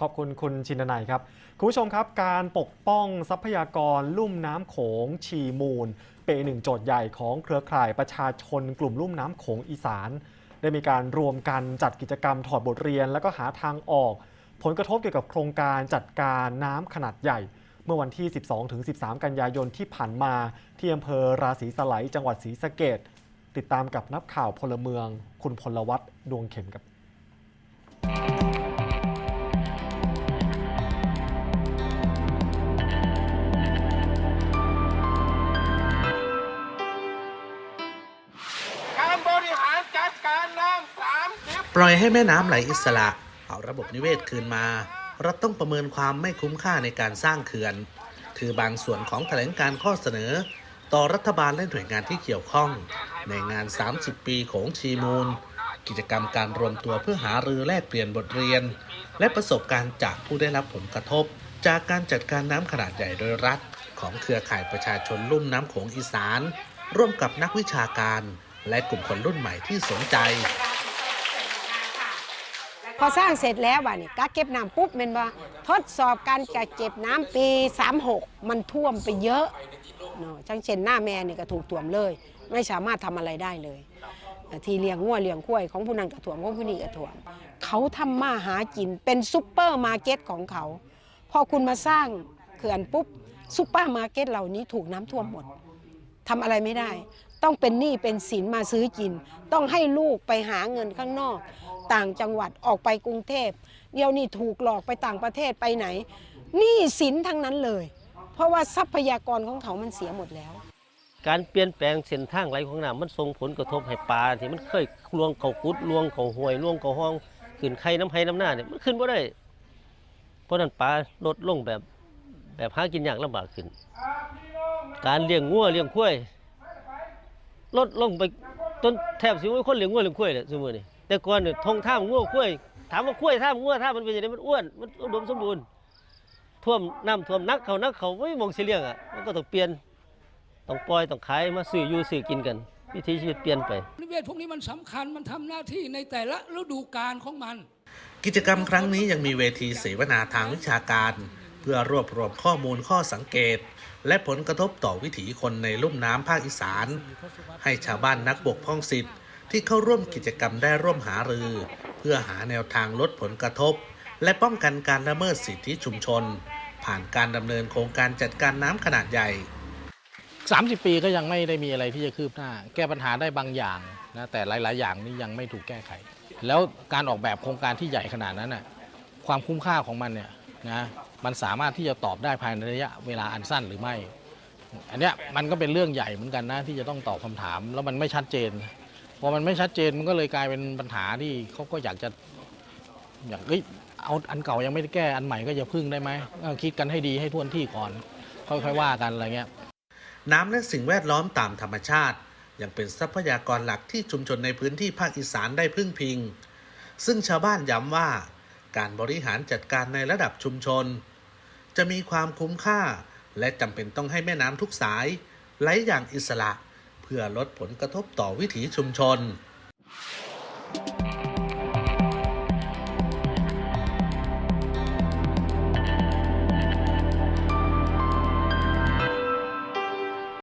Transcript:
ขอบคุณคุณชินนัยครับ คุณผู้ชมครับ การปกป้องทรัพยากรลุ่มน้ำโขงชีมูล เป็นหนึ่งโจทย์ใหญ่ของเครือข่ายประชาชนกลุ่มลุ่มน้ำโขงอีสาน ได้มีการรวมกันจัดกิจกรรมถอดบทเรียน และก็หาทางออก ผลกระทบเกี่ยวกับโครงการจัดการน้ำขนาดใหญ่ เมื่อวันที่ 12-13 กันยายนที่ผ่านมาที่อำเภอราศีสไลจังหวัดศรีสะเกดติดตามกับนักข่าวพลเมือง คุณพลวัตดวงเข็มครับ ล่อยให้แม่น้ำไหลอิสระ เอาระบบนิเวศคืนมาเราต้องประเมินความไม่คุ้มค่าในการสร้างเขื่อน คือบางส่วนของแถลงการข้อเสนอ ต่อรัฐบาลและหน่วยงานที่เกี่ยวข้อง ในงาน 30 ปีของชีมูล กิจกรรมการรวมตัวเพื่อหารือแลกเปลี่ยนบทเรียน และประสบการณ์จากผู้ได้รับผลกระทบ จากการจัดการน้ำขนาดใหญ่โดยรัฐ ของเครือข่ายประชาชนลุ่มน้ำโขงอีสาน ร่วมกับนักวิชาการ และกลุ่มคนรุ่นใหม่ที่สนใจ พอสร้างเสร็จแล้วบ่ะนี่กักเก็บน้ำปุ๊บแมันว่าทดสอบการกักเก็บน้ำปี 36 มันท่วมไปเยอะเนาะจังเช่นหน้าแม่นี่ก็ถูกท่วมเลย ไม่สามารถทำอะไรได้เลย ที่เลี้ยงงัวเลี้ยงควายของผู้นั้นก็ท่วมของผู้นี้ก็ท่วม เขาทำมาหากินเป็นซุปเปอร์มาร์เก็ตของเขา พอคุณมาสร้างเขื่อนปุ๊บซุปเปอร์มาร์เก็ตเหล่านี้ถูกน้ำท่วมหมด ทำอะไรไม่ได้ ต้องเป็นหนี้เป็นสินมาซื้อกิน ต้องให้ลูกไปหาเงินข้างนอก ต่างจังหวัดออกไปกรุงเทพเดี๋ยวนี้ถูกหลอกไปต่างประเทศไปไหนหนี้สินทั้งนั้นเลย เพราะว่าทรัพยากรของเขามันเสียหมดแล้ว การเปลี่ยนแปลงเส้นทางไหลของน้ำมันส่งผลกระทบให้ปลาที่มันเคยลวงเขากุดลวงเขาห้วยลวงเขาห้องขึ้นไข่น้ำไห้น้ำหน้าเนี่ยมันขึ้นบ่ได้ เพราะนั้นปลาลดลงแบบแบบหากินยากลำบากขึ้น การเลี้ยงงัวเลี้ยงควายลดลงไปจนแทบสิว่าคนเลี้ยงงัวเลี้ยงควายเลยสมมตินี่แต่ก่อนเนี่ยทงท่ามงัวควายถามว่าควายท่ามงัวท่ามมันเป็นยังไงมันอ้วนมันอุดมสมบูรณ์ท่วมน้ำท่วมนักเขานักเขาไม่มองสิเลี้ยงอะมันก็ต้องเปลี่ยนต้องปล่อยต้องขายมาซื้ออยู่ซื้อกินกันวิถีชีวิตเปลี่ยนไปนิเวศพวกนี้มันสำคัญมันทำหน้าที่ในแต่ละฤดูกาลของมัน กิจกรรมครั้งนี้ยังมีเวทีเสวนาทางวิชาการ เพื่อรวบรวมข้อมูลข้อสังเกต และผลกระทบต่อวิถีคนในลุ่มน้ำภาคอีสาน ให้ชาวบ้านนักบกพร่องสิทธิ์ที่เข้าร่วมกิจกรรมได้ร่วมหารือ เพื่อหาแนวทางลดผลกระทบ และป้องกันการละเมิดสิทธิชุมชน ผ่านการดำเนินโครงการจัดการน้ำขนาดใหญ่ 30 ปีก็ยังไม่ได้มีอะไรที่จะคืบหน้า แก้ปัญหาได้บางอย่างนะแต่หลาย ๆ อย่างนี่ยังไม่ถูกแก้ไข แล้วการออกแบบโครงการที่ใหญ่ขนาดนั้นน่ะความคุ้มค่าของมันเนี่ยนะ มันสามารถที่จะตอบได้ภายในระยะเวลาอันสั้นหรือไม่ อันเนี้ยมันก็เป็นเรื่องใหญ่เหมือนกันนะที่จะต้องตอบคำถาม แล้วมันไม่ชัดเจนพอมันไม่ชัดเจนมันก็เลยกลายเป็นปัญหาที่เขาก็อยากจะอยากเอ้ยเอาอันเก่ายังไม่ได้แก้อันใหม่ก็จะพึ่งได้ไหมคิดกันให้ดีให้ท่วนที่ก่อน ค่อยๆว่ากันอะไรเงี้ยน้ำและสิ่งแวดล้อมตามธรรมชาติ ยังเป็นทรัพยากรหลักที่ชุมชนในพื้นที่ภาคอีสานได้พึ่งพิง ซึ่งชาวบ้านย้ำว่า การบริหารจัดการในระดับชุมชน จะมีความคุ้มค่า และจำเป็นต้องให้แม่น้ำทุกสาย ไหลอย่างอิสระ เพื่อลดผลกระทบต่อวิถีชุมชน